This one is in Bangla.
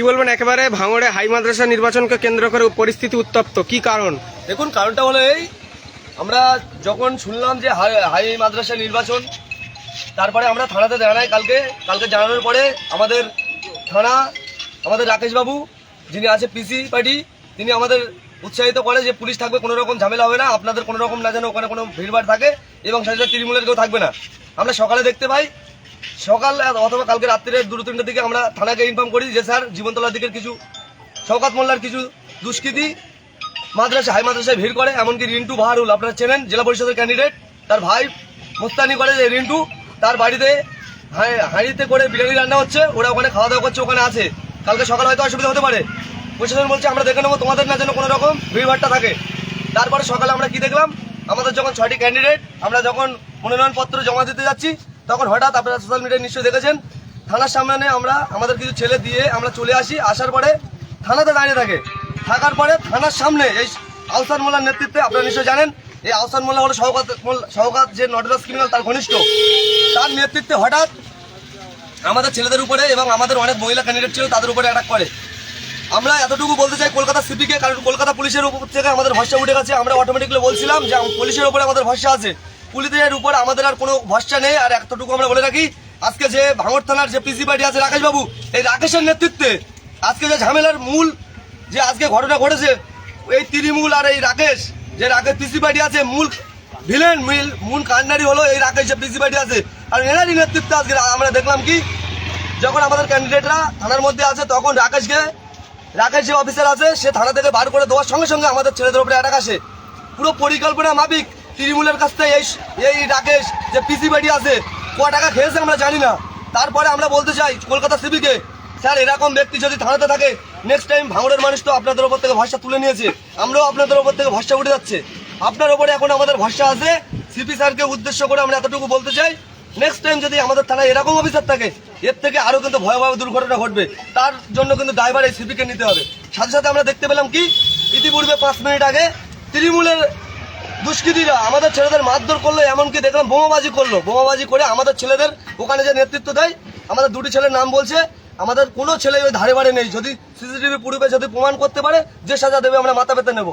কি বলবেন? একেবারে ভাঙড়ে হাই মাদ্রাসা নির্বাচনকে কেন্দ্র করে পরিস্থিতি উত্তপ্ত। কি কারণ? দেখুন, কারণটা হলো এই, আমরা যখন শুনলাম যে হাই হাই মাদ্রাসা নির্বাচন, তারপরে আমরা থানাতে জানাই কালকে কালকে জানানোর পরে আমাদের থানা, আমাদের রাকেশ বাবু যিনি আছে পিসি পার্টি, তিনি আমাদের উৎসাহিত করে যে পুলিশ থাকবে, কোনো রকম ঝামেলা হবে না, আপনাদের কোনো রকম না যেন ওখানে কোনো ভিড়ভাড় থাকে, এবং সাথে তৃণমূলের কেউ থাকবে না। আমরা সকালে দেখতে পাই সকাল অথবা কালকে রাত্রে দুটো, তিনটের দিকে আমরা থানাকে ইনফর্ম করি যে, স্যার, জীবনতলার দিকের কিছু শওকাত মোল্লার কিছু দুষ্কৃতী মাদ্রাসা, হাই মাদ্রাসায় ভিড় করে। এমনকি রিন্টু বাহারুল, আপনারা চেনেন, জেলা পরিষদের ক্যান্ডিডেট তার ভাই মোস্তানি করে যে রিন্টু, তার বাড়িতে হাঁড়িতে করে বিরিয়ানি রান্না হচ্ছে, ওরা ওখানে খাওয়া দাওয়া করছে, ওখানে আছে। কালকে সকালে হয়তো অসুবিধা হতে পারে। প্রশাসন বলছে, আমরা দেখে নেব, তোমাদের না যেন কোনো রকম ভিড়ভাড়টা থাকে। তারপরে সকালে আমরা কি দেখলাম? আমাদের যখন ছয়টি ক্যান্ডিডেট আমরা যখন মনোনয়নপত্র জমা দিতে যাচ্ছি তখন হঠাৎ আপনারা সোশ্যাল মিডিয়ায় নিশ্চয়ই দেখেছেন, থানার সামনে আমরা, আমাদের কিছু ছেলে দিয়ে আমরা চলে আসি, আসার পরে থানাতে দাঁড়িয়ে থাকে। থাকার পরে থানার সামনে এই আহসান মোল্লার নেতৃত্বে আপনারা নিশ্চয়ই জানেন, এই আহসান মোল্লা হলো সহকাত সহকাত যে নটরাজ ক্রিমিনাল তার ঘনিষ্ঠ। তার নেতৃত্বে হঠাৎ আমাদের ছেলেদের উপরে এবং আমাদের অনেক মহিলা ক্যান্ডিডেট ছিল, তাদের উপরে অ্যাটাক করে। আমরা এতটুকু বলতে চাই, কলকাতা সিপিকে কারণ কলকাতা পুলিশের উপর থেকে আমাদের ভরসা উঠে গেছে। আমরা অটোমেটিকলি বলছিলাম যে, পুলিশের উপরে আমাদের ভরসা আছে। পুলিশের উপর আমাদের আর কোনো ভরসা নেই, আর এতটুকু আমরা বলে রাখি, আজকে যে ভাঙর থানার যে পিসি পার্টি আছে রাকেশ বাবু, এই রাকেশের নেতৃত্বে আজকে যে ঝামেলার মূল যে আজকে ঘটনা ঘটেছে, এই তৃণমূল আর এই রাকেশ, যে রাকেশ পিসি পার্টি আছে, মূল ভিলেন, মিল, মূল কান্ডারি হলো এই রাকেশ যে পিসি পার্টি আছে। আর এনারই নেতৃত্বে আজকে আমরা দেখলাম কি, যখন আমাদের ক্যান্ডিডেটরা থানার মধ্যে আছে, তখন রাকেশকে, রাকেশ যে অফিসার আছে, সে থানা থেকে বার করে দেওয়ার সঙ্গে সঙ্গে আমাদের ছেলেদের উপরে অ্যাটাক আসে। পুরো পরিকল্পনা মাফিক তৃণমূলের কাছ থেকে এই এই রাকেশ যে পিসি বাড়ি আছে, ক টাকা খেয়েছে আমরা জানি না। তারপরে আমরা বলতে চাই কলকাতা সিভিকে, স্যার, এরকম ব্যক্তি যদি থানাতে থাকে নেক্সট টাইম ভাঙড়ের মানুষ তো আপনাদের ওপর থেকে ভরসা তুলে নিয়েছে। আমরাও আপনাদের ওপর থেকে ভরসা উঠে যাচ্ছে। আপনার ওপরে এখন আমাদের ভরসা আছে। সিপি স্যারকে উদ্দেশ্য করে আমরা এতটুকু বলতে চাই নেক্সট টাইম যদি আমাদের থানায় এরকম অফিসার থাকে, এর থেকে আরও কিন্তু ভয়াবহ দুর্ঘটনা ঘটবে। তার জন্য কিন্তু দায়ভার এই সিপিকে নিতে হবে। সাথে সাথে আমরা দেখতে পেলাম কি, ইতিপূর্বে পাঁচ মিনিট আগে তৃণমূলের দুষ্কৃতীরা আমাদের ছেলেদের মারধর করল, এমনকি দেখলাম বোমাবাজি করল। বোমাবাজি করে আমাদের ছেলেদের ওখানে যে নেতৃত্ব দেয়, আমাদের দুটি ছেলের নাম বলছে, আমাদের কোনো ছেলে ওই ধারে বাড়ে নেই। যদি সিসিটিভি পুরুপে যদি প্রমাণ করতে পারে, যে সাজা দেবে, আমরা মাথা পেতে নেব।